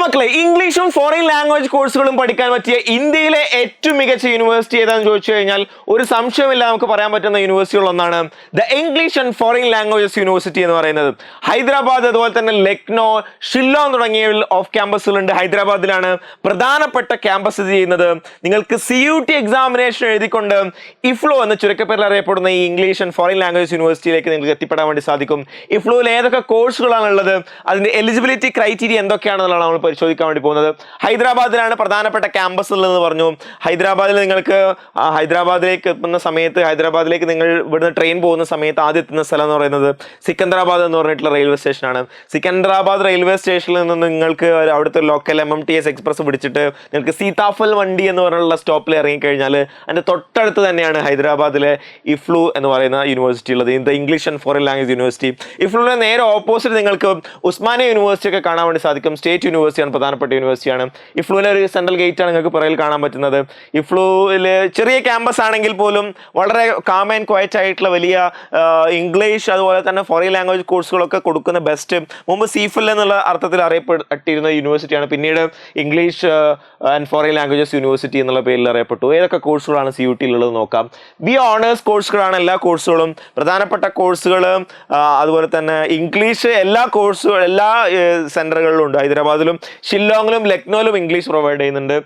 മക്കളെ ഇംഗ്ലീഷും foreign language കോഴ്സുകളും പഠിക്കാൻ പറ്റിയ ഇന്ത്യയിലെ ഏറ്റവും മികച്ച യൂണിവേഴ്സിറ്റി ഏതാണെന്ന് ചോദിച്ചു കഴിഞ്ഞാൽ ഒരു സംശയമില്ല നമുക്ക് പറയാൻ പറ്റുന്ന യൂണിവേഴ്സിറ്റികൾ ഒന്നാണ് the English and foreign languages university എന്ന് പറയുന്നത്. ഹൈദരാബാദ് അതുപോലെ തന്നെ ലക്നോ ഷില്ലോങ് തുടങ്ങിയ ഓഫ് ക്യാമ്പസുകളുണ്ട് ഹൈദരാബാദിലാണ് പ്രധാനപ്പെട്ട ക്യാമ്പസ് ചെയ്യുന്നത്. നിങ്ങൾക്ക് സി യു ടി എക്സാമിനേഷൻ എഴുതിക്കൊണ്ട് ഇഫ്ലോ എന്ന ചുരുക്കപ്പേരിൽ അറിയപ്പെടുന്ന ഈ ഇംഗ്ലീഷ് ആൻഡ് ഫോറിൻ ലാംഗ്വേജ് യൂണിവേഴ്സിറ്റിയിലേക്ക് നിങ്ങൾക്ക് എത്തിപ്പെടാൻ വേണ്ടി സാധിക്കും. ഇഫ്ലോയിൽ ഏതൊക്കെ കോഴ്സുകളാണുള്ളത് അതിന്റെ എലിജിബിലിറ്റി ക്രൈറ്റീരിയ എന്തൊക്കെയാണെന്നുള്ളതാണ് നമ്മൾ പരിശോധിക്കാൻ വേണ്ടി പോകുന്നത്. ഹൈദരാബാദിലാണ് പ്രധാനപ്പെട്ട ക്യാമ്പസ് ഉള്ളതെന്ന് പറഞ്ഞു. ഹൈദരാബാദിൽ നിങ്ങൾക്ക് ഹൈദരാബാദിലേക്ക് എത്തുന്ന സമയത്ത് ഹൈദരാബാദിലേക്ക് നിങ്ങൾ ഇവിടുന്ന് ട്രെയിൻ പോകുന്ന സമയത്ത് ആദ്യം എത്തുന്ന സ്ഥലം എന്ന് പറയുന്നത് സിക്കന്ദരാബാദ് എന്ന് പറഞ്ഞിട്ടുള്ള റെയിൽവേ സ്റ്റേഷനാണ് സിക്കന്ദരാബാദ് റെയിൽവേ സ്റ്റേഷനിൽ നിന്ന് നിങ്ങൾക്ക് അവിടുത്തെ local M M T S express പിടിച്ചിട്ട് നിങ്ങൾക്ക് സീതാഫൽ വണ്ടി എന്ന് പറഞ്ഞുള്ള സ്റ്റോപ്പിൽ ഇറങ്ങിക്കഴിഞ്ഞാൽ അതിന്റെ തൊട്ടടുത്ത് തന്നെയാണ് ഹൈദരാബാദിലെ ഇഫ്ലു എന്ന് പറയുന്ന യൂണിവേഴ്സിറ്റി ഉള്ളത്. The English and foreign language university ഇഫ്ലുവിന് നേരെ ഓപ്പോസിറ്റ് നിങ്ങൾക്ക് ഉസ്മാനിയ യൂണിവേഴ്സിറ്റി ഒക്കെ കാണാൻ വേണ്ടി സാധിക്കും. സ്റ്റേറ്റ് യൂണിവേഴ്സിറ്റിയാണ് പ്രധാനപ്പെട്ട യൂണിവേഴ്സിറ്റിയാണ്. ഇഫ്ലുവിലെ ഒരു സെൻട്രൽ ഗേറ്റ് ആണ് നിങ്ങൾക്ക് പുറകിൽ കാണാൻ പറ്റുന്നത്. ഇഫ്ലുവിൽ ചെറിയ ക്യാമ്പസ് ആണെങ്കിൽ പോലും വളരെ കാം ആൻഡ് ക്വയറ്റ് ആയിട്ടുള്ള വലിയ ഇംഗ്ലീഷ് അതുപോലെ തന്നെ ഫോറിൻ ലാംഗ്വേജ് കോഴ്സുകളൊക്കെ കൊടുക്കുന്ന ബെസ്റ്റ് മുമ്പ് സീഫിൽ എന്നുള്ള അർത്ഥത്തിൽ അറിയപ്പെട്ടിരുന്ന യൂണിവേഴ്സിറ്റിയാണ് പിന്നീട് English and foreign languages university എന്നുള്ള പേരിൽ അറിയപ്പെട്ടു. ഏതൊക്കെ കോഴ്സുകളാണ് സി യു ടി ടിയിലുള്ളത് നോക്കാം. ബി ഓണേഴ്സ് കോഴ്സുകളാണ് എല്ലാ കോഴ്സുകളും പ്രധാനപ്പെട്ട കോഴ്സുകൾ അതുപോലെ തന്നെ ഇംഗ്ലീഷ് എല്ലാ കോഴ്സുകളും എല്ലാ സെന്ററുകളിലും ഉണ്ട്. ഹൈദരാബാദിലും ഷില്ലോങ്ങിലും ലക്നോയിലും ഇംഗ്ലീഷ് പ്രൊവൈഡ് ചെയ്യുന്നുണ്ട്.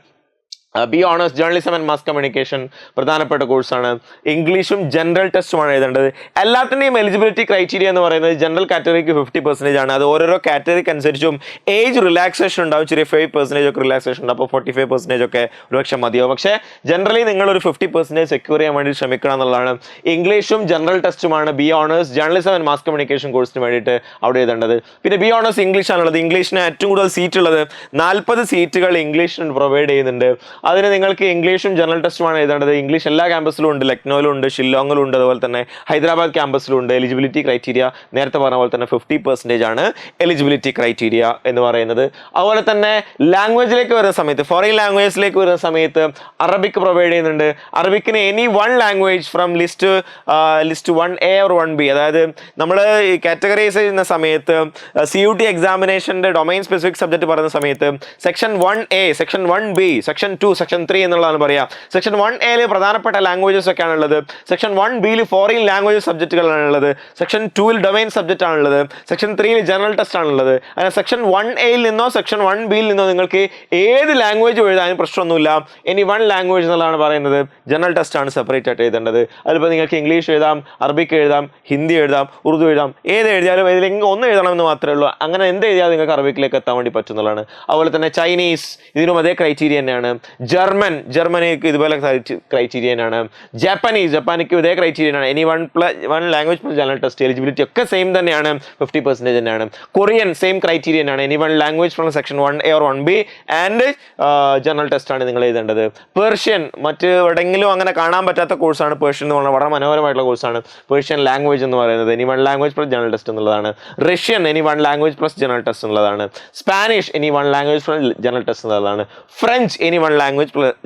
B honours journalism and mass communication പ്രധാനപ്പെട്ട കോഴ്സാണ് ഇംഗ്ലീഷും ജനറൽ ടെസ്റ്റുമാണ് എഴുതേണ്ടത്. എല്ലാത്തിന്റെയും എലിജിബിലിറ്റി ക്രൈറ്റീരിയ എന്ന് പറയുന്നത് ജനറൽ കാറ്റഗറിക്ക് ഫിഫ്റ്റി പെർസെന്റേജ് ആണ്. അത് ഓരോരോ കാറ്റഗറിക്ക് അനുസരിച്ചും ഏജ് റിലാക്സേഷൻ ഉണ്ടാവും. ചെറിയ ഫൈവ് പെർസെന്റേജ് ഒക്കെ റിലാക്സേഷൻ ഉണ്ട്. അപ്പോൾ ഫോർട്ടി ഫൈവ് പെർസെന്റേജ് ഒക്കെ ഒരുപക്ഷെ മതിയാവും. പക്ഷേ ജനറലി നിങ്ങൾ ഒരു ഫിഫ്റ്റി പെർസെന്റേജ് സെക്യൂർ ചെയ്യാൻ വേണ്ടി ശ്രമിക്കണം എന്നുള്ളതാണ്. ഇംഗ്ലീഷും general ടെസ്റ്റുമാണ് B honours journalism and mass communication കോഴ്സിന് വേണ്ടിയിട്ട് അവിടെ എഴുതേണ്ടത്. പിന്നെ ബി ഓണേഴ്സ് ഇംഗ്ലീഷാണുള്ളത് ഇംഗ്ലീഷിന് ഏറ്റവും കൂടുതൽ സീറ്റ് ഉള്ളത്. നാൽപ്പത് സീറ്റുകൾ ഇംഗ്ലീഷിന് പ്രൊവൈഡ് ചെയ്യുന്നുണ്ട്. അതിന് നിങ്ങൾക്ക് ഇംഗ്ലീഷും ജനറൽ ടെസ്റ്റുമാണ് എഴുതേണ്ടത്. ഇംഗ്ലീഷ് എല്ലാ ക്യാമ്പസിലും ഉണ്ട്. ലക്നോയിലും ഉണ്ട് ഷില്ലോങ്ങിലും ഉണ്ട് അതുപോലെ തന്നെ ഹൈദരാബാദ് ക്യാമ്പസിലും ഉണ്ട്. എലിജിബിലിറ്റി ക്രൈറ്റീരിയ നേരത്തെ പറഞ്ഞ പോലെ തന്നെ ഫിഫ്റ്റി പെർസെന്റേജ് ആണ് എലിജിബിലിറ്റി ക്രൈറ്റീരിയ എന്ന് പറയുന്നത്. അതുപോലെ തന്നെ ലാംഗ്വേജിലേക്ക് വരുന്ന സമയത്ത് ഫോറിൻ ലാംഗ്വേജിലേക്ക് വരുന്ന സമയത്ത് അറബിക് പ്രൊവൈഡ് ചെയ്യുന്നുണ്ട്. അറബിക്കിന് any one language from list list one A or one B അതായത് നമ്മൾ ഈ കാറ്റഗറൈസ് ചെയ്യുന്ന സമയത്ത് സി യു ടി എക്സാമിനേഷന്റെ ഡൊമൈൻ സ്പെസിഫിക് സബ്ജക്റ്റ് പറയുന്ന സമയത്ത് section one A section one B section two section three എന്നുള്ളതാണ് പറയുക സെക്ഷൻ വൺ എയിൽ പ്രധാനപ്പെട്ട ലാംഗ്വേജസ് ഒക്കെയാണ് ഉള്ളത് സെക്ഷൻ വൺ ബിയിൽ ഫോറിൻ ലാംഗ്വേജ് സബ്ജക്റ്റുകളാണ് ഉള്ളത് സെക്ഷൻ ടൂവിൽ ഡൊമൈൻ സബ്ജക്റ്റ് ആണുള്ളത് സെക്ഷൻ ത്രീയിൽ ജനറൽ ടെസ്റ്റ് ആണുള്ളത്. അങ്ങനെ സെക്ഷൻ വൺ എയിൽ നിന്നോ സെക്ഷൻ വൺ ബിയിൽ നിന്നോ നിങ്ങൾക്ക് ഏത് ലാംഗ്വേജ് എഴുതാനും പ്രശ്നമൊന്നുമില്ല. ഇനി വൺ ലാംഗ്വേജ് എന്നുള്ളതാണ് പറയുന്നത്. ജനറൽ ടെസ്റ്റ് ആണ് സെപ്പറേറ്റ് ആയിട്ട് എഴുതേണ്ടത്. അതിപ്പോൾ നിങ്ങൾക്ക് ഇംഗ്ലീഷ് എഴുതാം അറബിക്ക് എഴുതാം ഹിന്ദി എഴുതാം ഉറുദു എഴുതാം ഏത് എഴുതിയാലും ഏതിലെങ്കിലും ഒന്ന് എഴുതണമെന്ന് മാത്രമേ ഉള്ളൂ. അങ്ങനെ എന്ത് എഴുതിയാലും നിങ്ങൾക്ക് അറബിക്കിലേക്ക് എത്താൻ വേണ്ടി പറ്റുന്നതാണ് അതുപോലെ തന്നെ ചൈനീസ് ഇതിനും അതേ ക്രൈറ്റീരിയ തന്നെയാണ്. ജർമ്മൻ ജർമ്മനിക്ക് ഇതുപോലെ ക്രൈറ്റീരിയൻ ആണ് ജപ്പാനീസ് ജപ്പാനിക്ക് ഇതേ ക്രൈറ്റീരിയൻ ആണ് any one plus one language plus general test eligibility ഒക്കെ സെയിം തന്നെയാണ്. ഫിഫ്റ്റി പെർസെന്റേജ് തന്നെയാണ്. കൊറിയൻ സെയിം ക്രൈറ്റീരിയൻ ആണ് any one language from section one A or one B and general test ആണ് നിങ്ങൾ എഴുതേണ്ടത്. പേർഷ്യൻ മറ്റ് എവിടെയെങ്കിലും അങ്ങനെ കാണാൻ പറ്റാത്ത കോഴ്സാണ് പേർഷ്യൻ എന്ന് പറഞ്ഞാൽ വളരെ മനോഹരമായിട്ടുള്ള കോഴ്സാണ് പേർഷ്യൻ ലാംഗ്വേജ് എന്ന് പറയുന്നത്. Any one language plus general test എന്നുള്ളതാണ്. Russian any one language plus general test എന്നുള്ളതാണ്. Spanish any one language plus general test എന്നുള്ളതാണ്. French any one language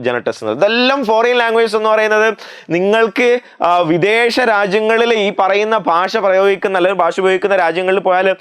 general test എന്നുള്ളത് ഇതെല്ലാം ഫോറിൻ ലാംഗ്വേജ് എന്ന് പറയുന്നത് നിങ്ങൾക്ക് വിദേശ രാജ്യങ്ങളിൽ ഈ പറയുന്ന ഭാഷ പ്രയോഗിക്കുന്ന അല്ലെങ്കിൽ ഭാഷ ഉപയോഗിക്കുന്ന രാജ്യങ്ങളിൽ പോയാൽ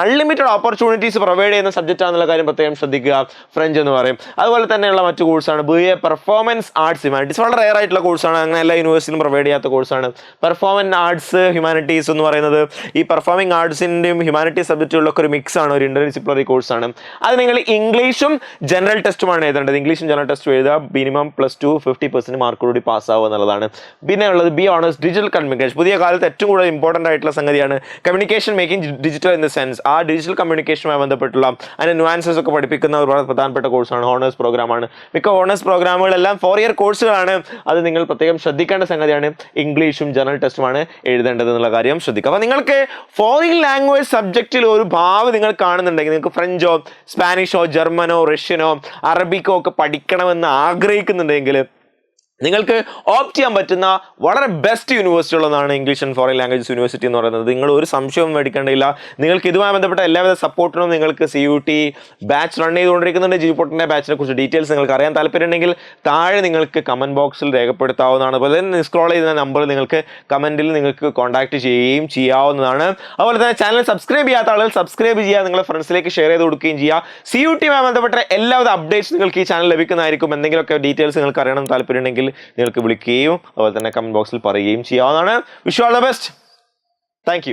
അൺലിമിറ്റഡ് ഓപ്പർച്യൂണിറ്റീസ് പ്രൊവൈഡ് ചെയ്യുന്ന സബ്ജക്റ്റ് ആണെന്നുള്ള കാര്യം പ്രത്യേകം ശ്രദ്ധിക്കുക. ഫ്രഞ്ച് എന്ന് പറയും. അതുപോലെ തന്നെയുള്ള മറ്റു കോഴ്സാണ് B A performance arts humanities വളരെ റെയർ ആയിട്ടുള്ള കോഴ്സാണ് അങ്ങനെ എല്ലാ യൂണിവേഴ്സിറ്റിയിലും പ്രൊവൈഡ് ചെയ്യാത്ത കോഴ്സാണ് പെർഫോമൻസ് ആർട്സ് ഹ്യൂമാനിറ്റീസ് എന്ന് പറയുന്നത് ഈ പെർഫോമിംഗ് ആർട്സിന്റെയും ഹ്യൂമാനിറ്റീസ് സബ്ജക്റ്റുകളൊക്കെ ഒരു മിക്സ് ആണ്. ഒരു ഇന്റർഡിസിപ്ലിനറി കോഴ്സാണ് അത് നിങ്ങൾ ഇംഗ്ലീഷും ജനറൽ ടെസ്റ്റുമാണ് എഴുതേണ്ടത്. ഇംഗ്ലീഷും ജനറൽ ടെസ്റ്റ് എഴുതുക minimum plus two fifty percent മാർക്കോടുകൂടി പാസ്സാവുക എന്നുള്ളതാണ്. പിന്നെ ഉള്ളത് ബി ഓണേഴ്സ് ഡിജിറ്റൽ കമ്മ്യൂണിക്കേഷൻ പുതിയ കാലത്ത് ഏറ്റവും കൂടുതൽ ഇമ്പോർട്ടന്റ് ആയിട്ടുള്ള സംഗതിയാണ് communication making digital in the sense ആ ഡിജിറ്റൽ കമ്മ്യൂണിക്കേഷനുമായി ബന്ധപ്പെട്ടുള്ള അതിന്റെ നുവാൻസസ് ഒക്കെ പഠിപ്പിക്കുന്ന ഒരു വളരെ പ്രധാനപ്പെട്ട കോഴ്സാണ് ഓണേഴ്സ് പ്രോഗ്രാമാണ് മിക്ക ഓണേഴ്സ് പ്രോഗ്രാമുകളെല്ലാം ഫോർ ഇയർ കോഴ്സുകളാണ് അത് നിങ്ങൾ പ്രത്യേകം ശ്രദ്ധിക്കേണ്ട സംഗതിയാണ്. ഇംഗ്ലീഷും ജനറൽ ടെസ്റ്റുമാണ് എഴുതേണ്ടത് എന്നുള്ള കാര്യം ശ്രദ്ധിക്കുക. അപ്പോൾ നിങ്ങൾക്ക് ഫോറിൻ ലാംഗ്വേജ് സബ്ജക്റ്റിൽ ഒരു ഭാവി നിങ്ങൾ കാണുന്നുണ്ടെങ്കിൽ നിങ്ങൾക്ക് ഫ്രഞ്ചോ സ്പാനിഷോ ജർമ്മനോ റഷ്യനോ അറബിക്കോ ഒക്കെ പഠിക്കണമെന്ന് ആഗ്രഹിക്കുന്നുണ്ടെങ്കിൽ നിങ്ങൾക്ക് ഓപ്റ്റ് ചെയ്യാൻ പറ്റുന്ന വളരെ ബെസ്റ്റ് യൂണിവേഴ്സിറ്റി ഉള്ളതാണ് English and foreign language university എന്ന് പറയുന്നത്. നിങ്ങൾ ഒരു സംശയവും മേടിക്കേണ്ടില്ല നിങ്ങൾക്ക് ഇതുമായി ബന്ധപ്പെട്ട എല്ലാവിധ സപ്പോർട്ടിനും നിങ്ങൾക്ക് C U T batch run ചെയ്തുകൊണ്ടിരിക്കുന്നുണ്ട്. G പൊട്ടിന്റെ ബാച്ചിനെ കുറിച്ച് ഡീറ്റെയിൽസ് നിങ്ങൾക്ക് അറിയാൻ താല്പര്യമുണ്ടെങ്കിൽ താഴെ നിങ്ങൾക്ക് കമന്റ് ബോക്സിൽ രേഖപ്പെടുത്താവുന്നതാണ്. അതുപോലെ തന്നെ സ്ക്രോൾ ചെയ്യുന്ന നമ്പർ നിങ്ങൾക്ക് കമന്റിൽ നിങ്ങൾക്ക് കോൺടാക്ട് ചെയ്യുകയും ചെയ്യാവുന്നതാണ്. അതുപോലെ തന്നെ ചാനൽ സബ്സ്ക്രൈബ് ചെയ്യാത്ത ആളുകൾ സബ്സ്ക്രൈബ് ചെയ്യുക നിങ്ങളുടെ ഫ്രണ്ട്സിലേക്ക് ഷെയർ ചെയ്ത് കൊടുക്കുകയും ചെയ്യുക. സി യു ടിയുമായി ബന്ധപ്പെട്ട എല്ലാവിധ അപ്ഡേറ്റ്സ് നിങ്ങൾക്ക് ഈ ചാനൽ ലഭിക്കുന്നതായിരിക്കും. എന്തെങ്കിലുമൊക്കെ ഡീറ്റെയിൽസ് നിങ്ങൾക്ക് അറിയണം താല്പര്യമുണ്ടെങ്കിൽ നിങ്ങൾക്ക് വിളിക്കുകയും അതുപോലെ തന്നെ കമന്റ് ബോക്സിൽ പറയുകയും ചെയ്യാവുന്നതാണ്. Wish all the best thank